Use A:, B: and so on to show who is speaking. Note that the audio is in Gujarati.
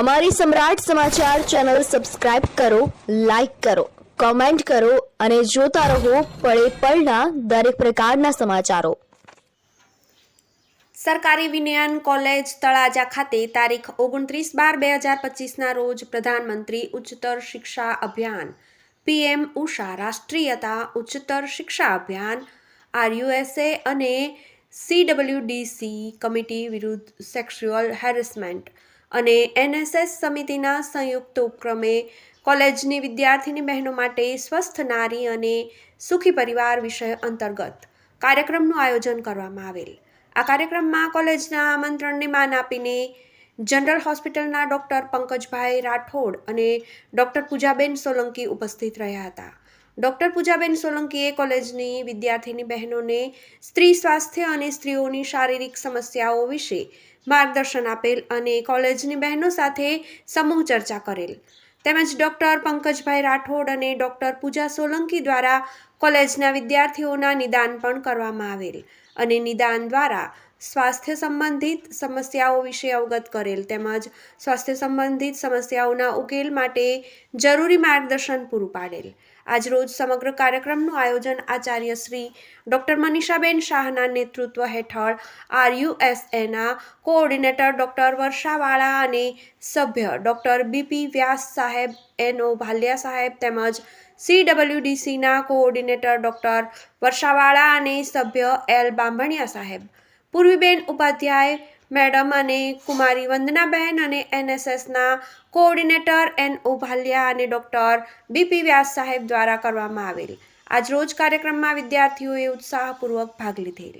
A: અમારી સમ્રાટ સમાચાર ચેનલ સબસ્ક્રાઇબ કરો, લાઇક કરો, કોમેન્ટ કરો અને જોતા રહો પળે પળના દરેક પ્રકારના સમાચારો.
B: સરકારી વિનયન કોલેજ તળાજા ખાતે તારીખ ઓગણત્રીસ બાર બે હજાર પચીસના રોજ પ્રધાનમંત્રી ઉચ્ચતર શિક્ષા અભિયાન, પીએમ ઉષા રાષ્ટ્રીયતા ઉચ્ચતર શિક્ષા અભિયાન, આરયુએસએ અને સીડબલ્યુડીસી કમિટી વિરુદ્ધ સેક્સ્યુઅલ હેરેસમેન્ટ અને એનએસએસ સમિતિના સંયુક્ત ઉપક્રમે કોલેજની વિદ્યાર્થીની બહેનો માટે સ્વસ્થ નારી અને સુખી પરિવાર વિષય અંતર્ગત કાર્યક્રમનું આયોજન કરવામાં આવેલ. આ કાર્યક્રમમાં કોલેજના આમંત્રણને માન આપીને જનરલ હોસ્પિટલના ડૉક્ટર પંકજભાઈ રાઠોડ અને ડૉક્ટર પૂજાબેન સોલંકી ઉપસ્થિત રહ્યા હતા. ડૉક્ટર પૂજાબેન સોલંકીએ કોલેજની વિદ્યાર્થીની બહેનોને સ્ત્રી સ્વાસ્થ્ય અને સ્ત્રીઓની શારીરિક સમસ્યાઓ વિશે માર્ગદર્શન આપેલ અને કોલેજની બહેનો સાથે સમૂહ ચર્ચા કરેલ. તેમજ ડૉક્ટર પંકજભાઈ રાઠોડ અને ડૉક્ટર પૂજા સોલંકી દ્વારા કોલેજના વિદ્યાર્થીઓના નિદાન પણ કરવામાં આવેલ. અને નિદાન દ્વારા સ્વાસ્થ્ય સંબંધિત સમસ્યાઓ વિશે અવગત કરેલ તેમજ સ્વાસ્થ્ય સંબંધિત સમસ્યાઓના ઉકેલ માટે જરૂરી માર્ગદર્શન પૂરું પાડેલ. આજરોજ સમગ્ર કાર્યક્રમનું આયોજન આચાર્ય શ્રી ડૉક્ટર મનીષાબેન શાહના નેતૃત્વ હેઠળ આરયુએસએના કોઓર્ડિનેટર ડૉક્ટર વર્ષાવાળા અને સભ્ય ડૉક્ટર બીપી વ્યાસ સાહેબ, એનઓ ભાલિયા સાહેબ તેમજ સીડબલ્યુડીસીના કોઓર્ડિનેટર ડૉક્ટર વર્ષાવાળા અને સભ્ય એલ બાંભણિયા સાહેબ પૂર્વીબેન ઉપાધ્યાય, મેડમ અને કુમારી વંદનાબેન અને એનએસએસના કોઓર્ડિનેટર એન ઉભાલિયા અને ડૉક્ટર બીપી વ્યાસ સાહેબ દ્વારા કરવામાં આવેલ. આજરોજ કાર્યક્રમમાં વિદ્યાર્થીઓએ ઉત્સાહપૂર્વક ભાગ લીધેલ.